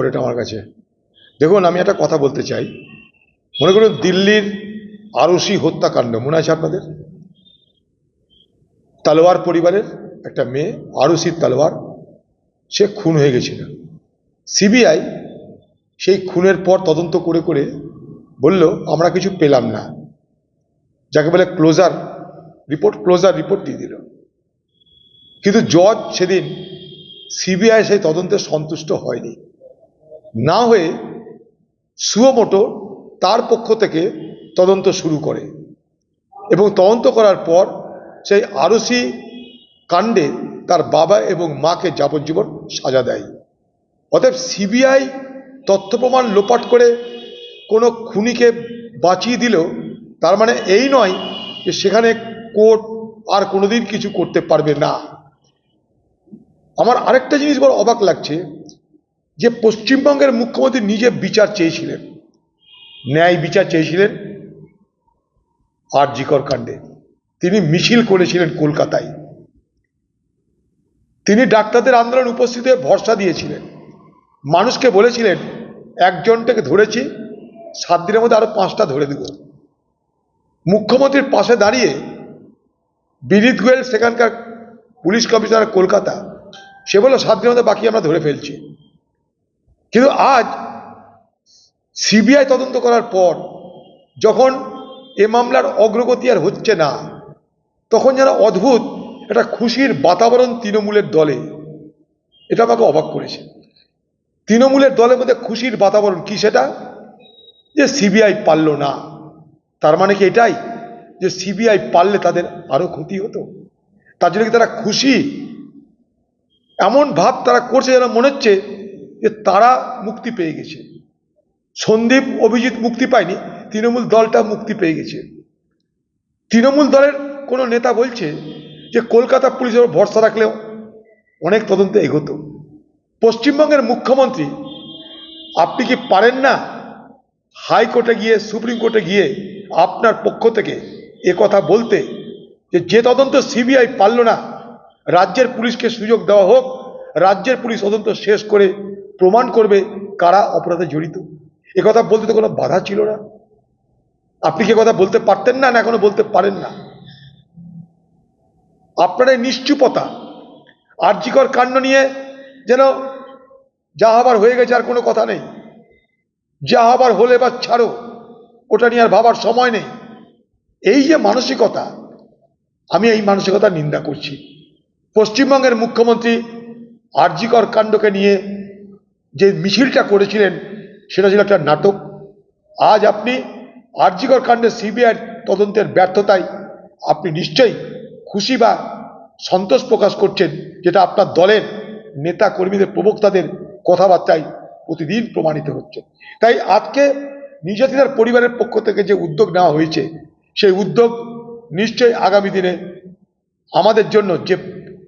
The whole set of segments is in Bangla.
খবর এটা আমার কাছে। দেখুন, আমি একটা কথা বলতে চাই। মনে করুন, দিল্লির আরসি হত্যাকাণ্ড, মনে আছে আপনাদের? তালোয়ার পরিবারের একটা মেয়ে আরুষির তালোয়ার, সে খুন হয়ে গেছিল। সিবিআই সেই খুনের পর তদন্ত করে করে বলল, আমরা কিছু পেলাম না। যাকে বলে ক্লোজার রিপোর্ট ক্লোজার রিপোর্ট দিয়ে দিল। কিন্তু জজ সেদিন সিবিআই সেই তদন্তে সন্তুষ্ট হয়নি। না হয়ে সুয়োমোটো তার পক্ষ থেকে তদন্ত শুরু করে। এবং তদন্ত করার পর সেই আরসি কাণ্ডে তার বাবা এবং মাকে যাবজ্জীবন সাজা দেয়। অতএব সিবিআই তথ্য প্রমাণ লোপাট করে কোনো খুনিকে বাঁচিয়ে দিল তার মানে এই নয় যে সেখানে কোর্ট আর কোনোদিন কিছু করতে পারবে না। আমার আরেকটা জিনিস বড় অবাক লাগছে যে পশ্চিমবঙ্গের মুখ্যমন্ত্রী নিজে বিচার চেয়েছিলেন, ন্যায় বিচার চেয়েছিলেন আর জিকর কাণ্ডে। তিনি মিছিল করেছিলেন কলকাতায়। তিনি ডাক্তারদের আন্দোলন উপস্থিত হয়ে ভরসা দিয়েছিলেন। মানুষকে বলেছিলেন, একজনটাকে ধরেছি, সাত দিনের মধ্যে আরও পাঁচটা ধরে দেব। মুখ্যমন্ত্রীর পাশে দাঁড়িয়ে বিনীত গোয়েল, সেখানকার পুলিশ কমিশনার কলকাতা, সে বলল, সাত দিনের মধ্যে বাকি আমরা ধরে ফেলছি। কিন্তু আজ সিবিআই তদন্ত করার পর যখন এ মামলার অগ্রগতি আর হচ্ছে না, তখন যেন অদ্ভুত একটা খুশির বাতাবরণ তৃণমূলের দলে। এটা আমাকে অবাক করেছে। তৃণমূলের দলের মধ্যে খুশির বাতাবরণ কি সেটা? যে সিবিআই পারল না। তার মানে কি এটাই? যে সিবিআই পারলে তাদের আরও ক্ষতি হতো? তার জন্য কি তারা খুশি? এমন ভাব তারা করছে যেন মনে হচ্ছে যে তারা মুক্তি পেয়ে গেছে। সন্দীপ, অভিজিৎ মুক্তি পায়নি, তৃণমূল দলটা মুক্তি পেয়ে গেছে। তৃণমূল দলের কোনো নেতা বলছে যে কলকাতা পুলিশের ভরসা রাখলেও অনেক তদন্ত এগোতো। পশ্চিমবঙ্গের মুখ্যমন্ত্রী, আপনি কি পারেন না হাইকোর্টে গিয়ে, সুপ্রিম কোর্টে গিয়ে আপনার পক্ষ থেকে এ কথা বলতে যে যে তদন্ত সিবিআই পারল না, রাজ্যের পুলিশকে সুযোগ দেওয়া হোক, রাজ্যের পুলিশ তদন্ত শেষ করে প্রমাণ করবে কারা অপরাধে জড়িত। এ কথা বলতে তো কোনো বাধা ছিল না। আপনি কি কথা বলতে পারতেন না না এখনও বলতে পারেন না? আপনার এই নিশ্চুপতা, আর্যিকর কাণ্ড নিয়ে যেন যা হবার হয়ে গেছে আর কোনো কথা নেই। যা হবার হলে বা ছাড়ো, ওটা নিয়ে আর ভাবার সময় নেই। এই যে মানসিকতা, আমি এই মানসিকতার নিন্দা করছি। পশ্চিমবঙ্গের মুখ্যমন্ত্রী আরজিকর কাণ্ডকে নিয়ে যে মিছিলটা করেছিলেন, সেটা ছিল একটা নাটক। আজ আপনি আরজিকর কাণ্ডে সিবিআই তদন্তের ব্যর্থতায় আপনি নিশ্চয়ই খুশি বা সন্তোষ প্রকাশ করছেন, যেটা আপনার দলের নেতা কর্মীদের প্রবক্তাদের কথাবার্তায় প্রতিদিন প্রমাণিত হচ্ছে। তাই আজকে নির্যাতিতার পরিবারের পক্ষ থেকে যে উদ্যোগ নেওয়া হয়েছে, সেই উদ্যোগ নিশ্চয়ই আগামী দিনে আমাদের জন্য যে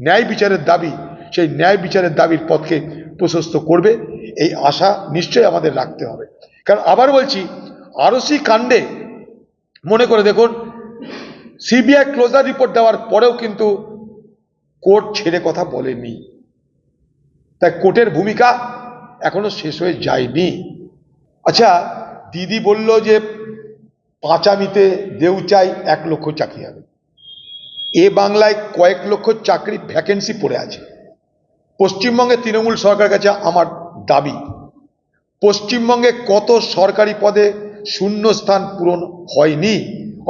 ন্যায় বিচারের দাবি, সেই ন্যায় বিচারের দাবির পথকে প্রশস্ত করবে, এই আশা নিশ্চয়ই আমাদের রাখতে হবে। কারণ আবার বলছি আরসি কাণ্ডে মনে করে দেখুন, সিবিআই ক্লোজার রিপোর্ট দেওয়ার পরেও কিন্তু কোর্ট ছেড়ে কথা বলেনি। তাই কোর্টের ভূমিকা এখনও শেষ হয়ে যায়নি। আচ্ছা দিদি বলল যে পাঁচামিতে দেউচাই এক লক্ষ চাকরি হবে। এ বাংলায় কয়েক লক্ষ চাকরি ভ্যাকেন্সি পড়ে আছে। পশ্চিমবঙ্গে তৃণমূল সরকার কাছে আমার দাবি, পশ্চিমবঙ্গে কত সরকারি পদে শূন্য স্থান পূরণ হয়নি,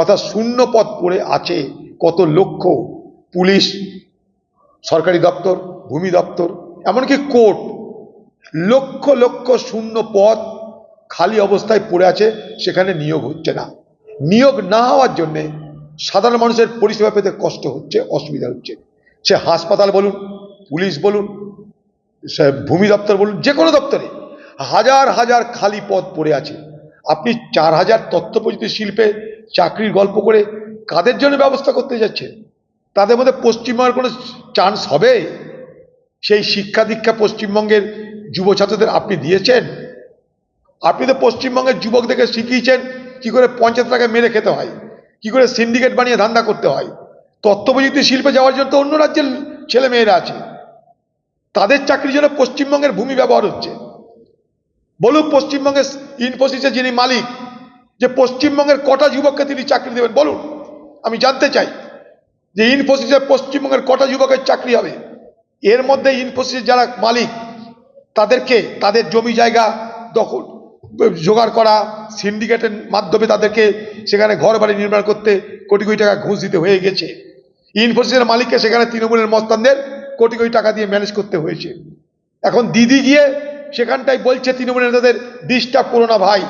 অর্থাৎ শূন্য পদ পড়ে আছে কত লক্ষ পুলিশ, সরকারি দপ্তর, ভূমি দপ্তর, এমনকি কোর্ট, লক্ষ লক্ষ শূন্য পদ খালি অবস্থায় পড়ে আছে, সেখানে নিয়োগ হচ্ছে না। নিয়োগ না হওয়ার জন্যে সাধারণ মানুষের পরিষেবা পেতে কষ্ট হচ্ছে, অসুবিধা হচ্ছে। সে হাসপাতাল বলুন পুলিশ বলুন ভূমি দপ্তর বলুন, যে কোনো দপ্তরে হাজার হাজার খালি পদ পড়ে আছে। আপনি চার হাজার তথ্য প্রযুক্তি শিল্পে চাকরির গল্প করে কাদের জন্য ব্যবস্থা করতে যাচ্ছেন? তাদের মধ্যে পশ্চিমবঙ্গের কোনো চান্স হবে সেই শিক্ষা দীক্ষা পশ্চিমবঙ্গের যুব ছাত্রদের আপনি দিয়েছেন? আপনি তো পশ্চিমবঙ্গের যুবকদেরকে শিখিয়েছেন কি করে পঞ্চায়েত টাকা মেরে খেতে হয়, কি করে সিন্ডিকেট বানিয়ে ধান্দা করতে হয়। তথ্য প্রযুক্তি শিল্পে যাওয়ার জন্য তো অন্য রাজ্যের ছেলে মেয়েরা আছে। তাদের চাকরির জন্য পশ্চিমবঙ্গের ভূমি ব্যবহার হচ্ছে। বলুক পশ্চিমবঙ্গের ইনফোসিসের যিনি মালিক, যে পশ্চিমবঙ্গের কটা যুবককে তিনি চাকরি দেবেন, বলুন। আমি জানতে চাই যে ইনফোসিসের পশ্চিমবঙ্গের কটা যুবকের চাকরি হবে। এর মধ্যে ইনফোসিসের যারা মালিক, তাদেরকে তাদের জমি জায়গা দখল, জোগাড় করা, সিন্ডিকেটের মাধ্যমে তাদেরকে সেখানে ঘর বাড়ি নির্মাণ করতে কোটি কোটি টাকা ঘুষ দিতে হয়ে গেছে। ইনফোসিসের মালিককে সেখানে তৃণমূলের মস্তানদের কোটি কোটি টাকা দিয়ে ম্যানেজ করতে হয়েছে। এখন দিদি গিয়ে সেখানটায় বলছে, তৃণমূলের নেতাদের ডিস্টার্ব করো না ভাই।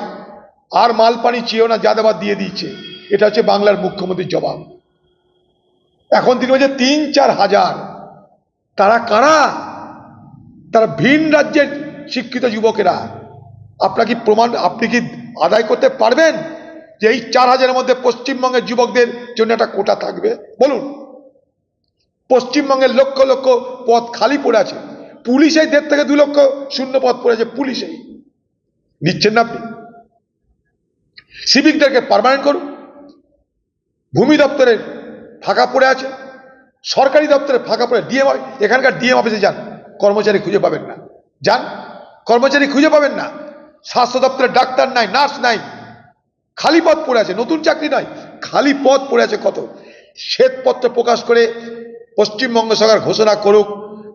আর মাল পানি চেয়েও না, যাদাবাদ দিয়ে দিচ্ছে। এটা হচ্ছে বাংলার মুখ্যমন্ত্রীর জবাব। এখন তিনি বলছে, তিন চার হাজার। তারা কারা? তারা ভিন রাজ্যের শিক্ষিত যুবকেরা। আপনার কি প্রমাণ, আপনি কি আদায় করতে পারবেন যে এই চার হাজারের মধ্যে পশ্চিমবঙ্গের যুবকদের জন্য একটা কোটা থাকবে? বলুন। পশ্চিমবঙ্গের লক্ষ লক্ষ পদ খালি পড়ে আছে। পুলিশেই দেড় থেকে দু লক্ষ শূন্য পদ পড়ে আছে পুলিশেই নিচ্ছেন না আপনি? সিভিকদেরকে পারমানেন্ট করুন। ভূমি দপ্তরের ফাঁকা পড়ে আছে। সরকারি দপ্তরে ফাঁকা পড়ে ডিএম এখানকার ডিএম অফিসে যান। কর্মচারী খুঁজে পাবেন না। যান। কর্মচারী খুঁজে পাবেন না। স্বাস্থ্য দপ্তরে ডাক্তার নাই, নার্স নাই। খালি পদ পড়ে আছে। নতুন চাকরি নয়। খালি পদ পড়ে আছে কত? শ্বেতপত্র প্রকাশ করে পশ্চিমবঙ্গ সরকার ঘোষণা করুক,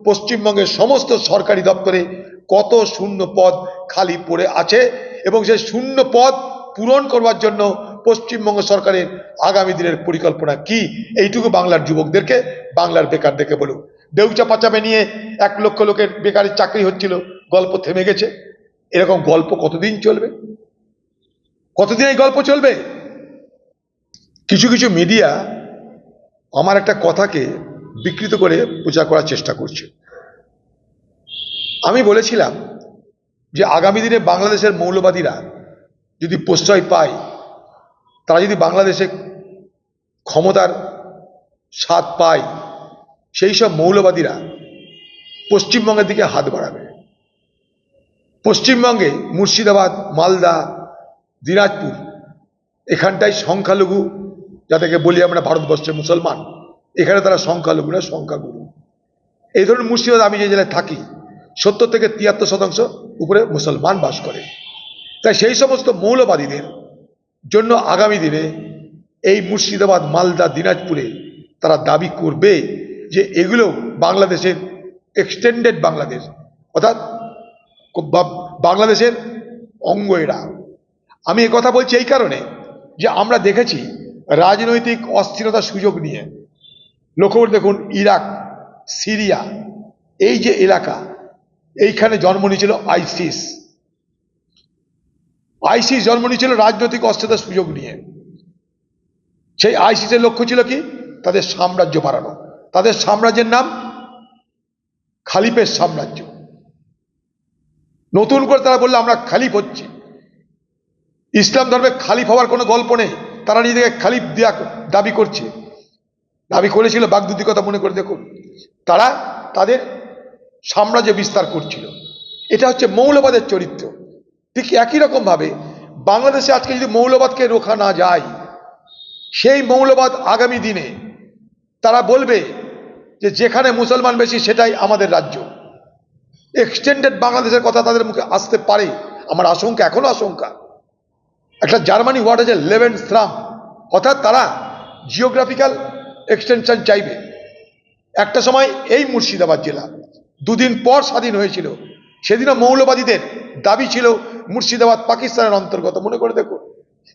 পশ্চিমবঙ্গের সমস্ত সরকারি দপ্তরে কত শূন্য পদ খালি পড়ে আছে এবং সেই শূন্য পদ পূরণ করবার জন্য পশ্চিমবঙ্গ সরকারের আগামী দিনের পরিকল্পনা কি? এইটুকু বাংলার যুবকদেরকে, বাংলার বেকারদেরকে বলুক। দেউচা পাচাবে নিয়ে এক লক্ষ লোকের বেকারের চাকরি হচ্ছিল, গল্প থেমে গেছে। এরকম গল্প কতদিন চলবে? কতদিন এই গল্প চলবে? কিছু কিছু মিডিয়া আমার একটা কথাকে বিকৃত করে প্রচার করার চেষ্টা করছে। আমি বলেছিলাম যে আগামী দিনে বাংলাদেশের মৌলবাদীরা যদি প্রশ্রয় পায়, তারা যদি বাংলাদেশে ক্ষমতার স্বাদ পায়, সেই সব মৌলবাদীরা পশ্চিমবঙ্গের দিকে হাত বাড়াবে। পশ্চিমবঙ্গে মুর্শিদাবাদ, মালদা, দিনাজপুর, এখানটায় সংখ্যালঘু, যাদেরকে বলি আমরা ভারতবর্ষের মুসলমান এখানে তারা সংখ্যালঘু না সংখ্যাগুরু। এই ধরনের মুর্শিদাবাদ আমি যে জেলায় থাকি, সত্তর থেকে তিয়াত্তর শতাংশ উপরে মুসলমান বাস করে। তাই সেই সমস্ত মৌলবাদীদের জন্য আগামী দিনে এই মুর্শিদাবাদ, মালদা, দিনাজপুরে তারা দাবি করবে যে এগুলো বাংলাদেশের এক্সটেন্ডেড বাংলাদেশ, অর্থাৎ বাংলাদেশের অঙ্গ এরা। আমি কথা বলছি এই কারণে যে আমরা দেখেছি রাজনৈতিক অস্থিরতার সুযোগ নিয়ে লক্ষ্য করে দেখুন, ইরাক, সিরিয়া, এই যে এলাকা, এইখানে জন্ম নিয়েছিল আইসিস। আইসিস জন্ম নিয়েছিল রাজনৈতিক অস্থিরতার সুযোগ নিয়ে। সেই আইসিসের লক্ষ্য ছিল কি? তাদের সাম্রাজ্য বাড়ানো। তাদের সাম্রাজ্যের নাম খালিফের সাম্রাজ্য। নতুন করে তারা বলল, আমরা খালিফ হচ্ছি। ইসলাম ধর্মে খালিফ হওয়ার কোনো গল্প নেই। তারা নিজেকে খালিফ দেয়া দাবি করছে। দাবি করেছিল বাগদুদি কথা মনে করে দেখুন। তারা তাদের সাম্রাজ্য বিস্তার করছিল। এটা হচ্ছে মৌলবাদের চরিত্র। ঠিক একই রকমভাবে বাংলাদেশে আজকে যদি মৌলবাদকে রোখা না যায়, সেই মৌলবাদ আগামী দিনে তারা বলবে যে যেখানে মুসলমান বেশি, সেটাই আমাদের রাজ্য। এক্সটেন্ডেড বাংলাদেশের কথা তাদের মুখে আসতে পারে, আমার আশঙ্কা, এখনও আশঙ্কা। একটা জার্মানি ওয়ার্ড আছে লেভেন স্রাম অর্থাৎ তারা জিওগ্রাফিক্যাল এক্সটেনশন চাইবে। একটা সময় এই মুর্শিদাবাদ জেলা দুদিন পর স্বাধীন হয়েছিল। সেদিনও মৌলবাদীদের দাবি ছিল মুর্শিদাবাদ পাকিস্তানের অন্তর্গত। মনে করে দেখুন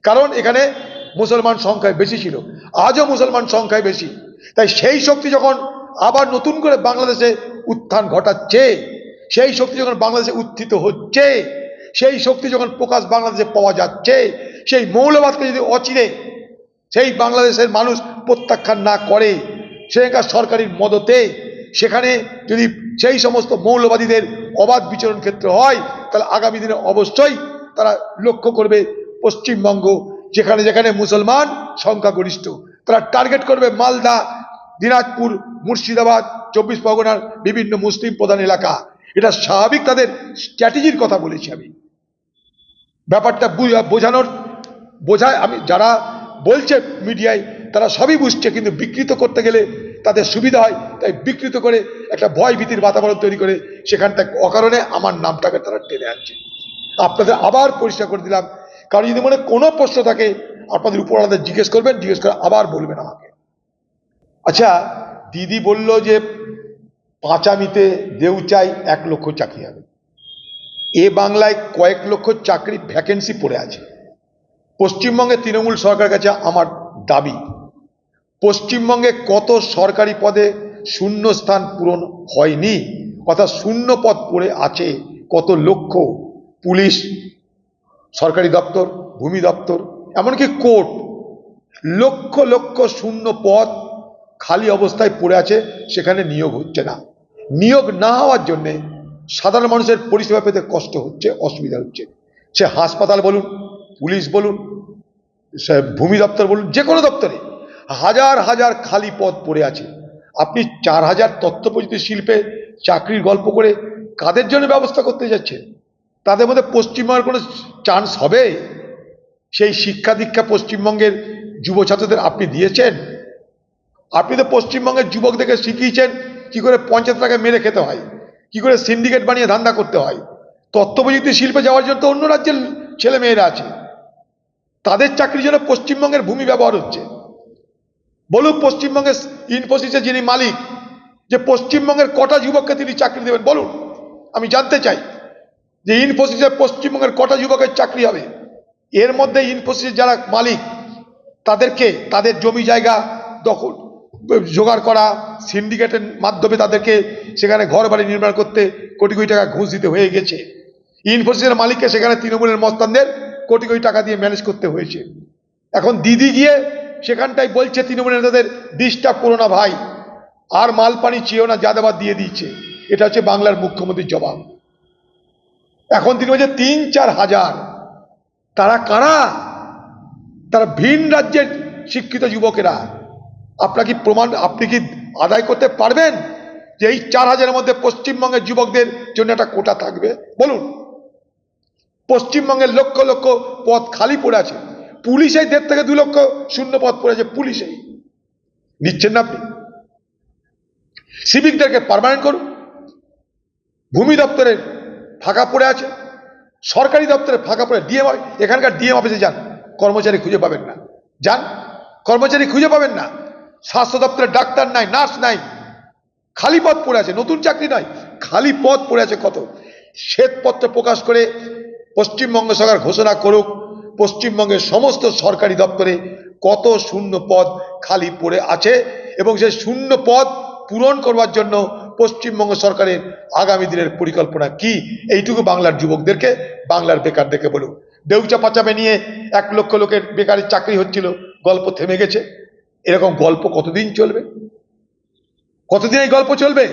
কারণ এখানে মুসলমান সংখ্যায় বেশি ছিল। আজও মুসলমান সংখ্যায় বেশি। তাই সেই শক্তি যখন আবার নতুন করে বাংলাদেশে উত্থান ঘটাচ্ছে, সেই শক্তি যখন বাংলাদেশে উত্থিত হচ্ছে, সেই শক্তি যখন প্রকাশ বাংলাদেশে পাওয়া যাচ্ছে, সেই মৌলবাদকে যদি অচিরে সেই বাংলাদেশের মানুষ প্রত্যাখ্যান না করে, সেখানকার সরকারির মদতে, সেখানে যদি সেই সমস্ত মৌলবাদীদের অবাধ বিচরণ ক্ষেত্র হয়, তাহলে আগামী দিনে অবশ্যই তারা লক্ষ্য করবে পশ্চিমবঙ্গ, যেখানে যেখানে মুসলমান সংখ্যাগরিষ্ঠ। তারা টার্গেট করবে মালদা, দিনাজপুর, মুর্শিদাবাদ, চব্বিশ পরগনার বিভিন্ন মুসলিম প্রধান এলাকা। এটা স্বাভাবিক তাদের স্ট্র্যাটেজির কথা বলেছি আমি। ব্যাপারটা বোঝানোর বোঝায় আমি যারা বলছে মিডিয়ায়, তারা সবই বুঝছে, কিন্তু বিকৃত করতে গেলে তাদের সুবিধা হয়। তাই বিকৃত করে একটা ভয় ভীতির বাতাবরণ তৈরি করে সেখানটা অকারণে আমার নামটাকে তারা টেনে আনছে। আপনাদের আবার পরিষ্কার করে দিলাম, কারণ যদি মনে কোনো প্রশ্ন থাকে, আপনাদের উপরওয়ালাদের জিজ্ঞেস করবেন, জিজ্ঞেস করে আবার বলবেন আমাকে। আচ্ছা দিদি বলল যে পাঁচামিতে দেউচাই এক লক্ষ চাকরি হবে। এ বাংলায় কয়েক লক্ষ চাকরি ভ্যাকেন্সি পড়ে আছে। পশ্চিমবঙ্গে তৃণমূল সরকারের কাছে আমার দাবি, পশ্চিমবঙ্গে কত সরকারি পদে শূন্য স্থান পূরণ হয়নি, অর্থাৎ শূন্য পদ পড়ে আছে কত লক্ষ পুলিশ, সরকারি দপ্তর, ভূমি দপ্তর, এমনকি কোর্ট, লক্ষ লক্ষ শূন্য পদ খালি অবস্থায় পড়ে আছে, সেখানে নিয়োগ হচ্ছে না। নিয়োগ না হওয়ার জন্যে সাধারণ মানুষের পরিষেবা পেতে কষ্ট হচ্ছে, অসুবিধা হচ্ছে। সে হাসপাতাল বলুন পুলিশ বলুন ভূমি দপ্তর বলুন, যে কোনো দপ্তরে হাজার হাজার খালি পদ পড়ে আছে। আপনি চার হাজার তথ্য প্রযুক্তি শিল্পে চাকরির গল্প করে কাদের জন্য ব্যবস্থা করতে যাচ্ছেন? তাদের মধ্যে পশ্চিমবঙ্গের কোনো চান্স হবে? সেই শিক্ষা দীক্ষা পশ্চিমবঙ্গের যুব ছাত্রদের আপনি দিয়েছেন? আপনি তো পশ্চিমবঙ্গের যুবকদেরকে শিখিয়েছেন কি করে পঞ্চায়েত টাকা মেরে খেতে হয়, কি করে সিন্ডিকেট বানিয়ে ধান্দা করতে হয়। তথ্য প্রযুক্তি শিল্পে যাওয়ার জন্য তো অন্য রাজ্যের ছেলে মেয়েরা আছে। তাদের চাকরির জন্য পশ্চিমবঙ্গের ভূমি ব্যবহার হচ্ছে। বলুন পশ্চিমবঙ্গের ইনফোসিসের যিনি মালিক, যে পশ্চিমবঙ্গের কটা যুবককে তিনি চাকরি দেবেন, বলুন। আমি জানতে চাই যে ইনফোসিসের পশ্চিমবঙ্গের কটা যুবকের চাকরি হবে। এর মধ্যে ইনফোসিসের যারা মালিক, তাদেরকে তাদের জমি জায়গা দখল, জোগাড় করা, সিন্ডিকেটের মাধ্যমে তাদেরকে সেখানে ঘর বাড়ি নির্মাণ করতে কোটি কোটি টাকা ঘুষ দিতে হয়ে গেছে। ইনফোসিসের মালিককে সেখানে তৃণমূলের মস্তানদের কোটি কোটি টাকা দিয়ে ম্যানেজ করতে হয়েছে। এখন দিদি গিয়ে সেখানটায় বলছে, তৃণমূল নেতাদের ডিস্টার্ব করো না ভাই। আর মাল পানি চেয়েও না যা দিয়ে দিচ্ছে। এটা হচ্ছে বাংলার মুখ্যমন্ত্রীর জবাব। এখন তিনি বলছে, তিন চার হাজার। তারা কারা? তারা ভিন রাজ্যের শিক্ষিত যুবকেরা। আপনার কি প্রমাণ, আপনি কি আদায় করতে পারবেন যে এই চার হাজারের মধ্যে পশ্চিমবঙ্গের যুবকদের জন্য একটা কোটা থাকবে? বলুন। পশ্চিমবঙ্গের লক্ষ লক্ষ পদ খালি পড়ে আছে। পুলিশেই দেড় থেকে দু লক্ষ শূন্য পদ পড়ে আছে পুলিশেই নিচ্ছেন না আপনি। সিভিকদেরকে পারমানেন্ট করুন। ভূমি দপ্তরের ফাঁকা পড়ে আছে। সরকারি দপ্তরে ফাঁকা পড়ে ডিএম এখানকার ডিএম অফিসে যান। কর্মচারী খুঁজে পাবেন না। যান। কর্মচারী খুঁজে পাবেন না। স্বাস্থ্য দপ্তরে ডাক্তার নাই, নার্স নাই। খালি পদ পড়ে আছে। নতুন চাকরি নয়। খালি পদ পড়ে আছে কত? শ্বেতপত্র প্রকাশ করে পশ্চিমবঙ্গ সরকার ঘোষণা করুক, পশ্চিমবঙ্গের সমস্ত সরকারি দপ্তরে কত শূন্য পদ খালি পড়ে আছে এবং সেই শূন্য পদ পূরণ করবার জন্য পশ্চিমবঙ্গ সরকারের আগামী দিনের পরিকল্পনা কি? এইটুকু বাংলার যুবকদেরকে, বাংলার বেকারদেরকে বলুক দেউচা পাচামে নিয়ে এক লক্ষ লোকের বেকারের চাকরি হচ্ছিল, গল্প থেমে গেছে। এরকম গল্প কতদিন চলবে? কতদিন এই গল্প চলবে?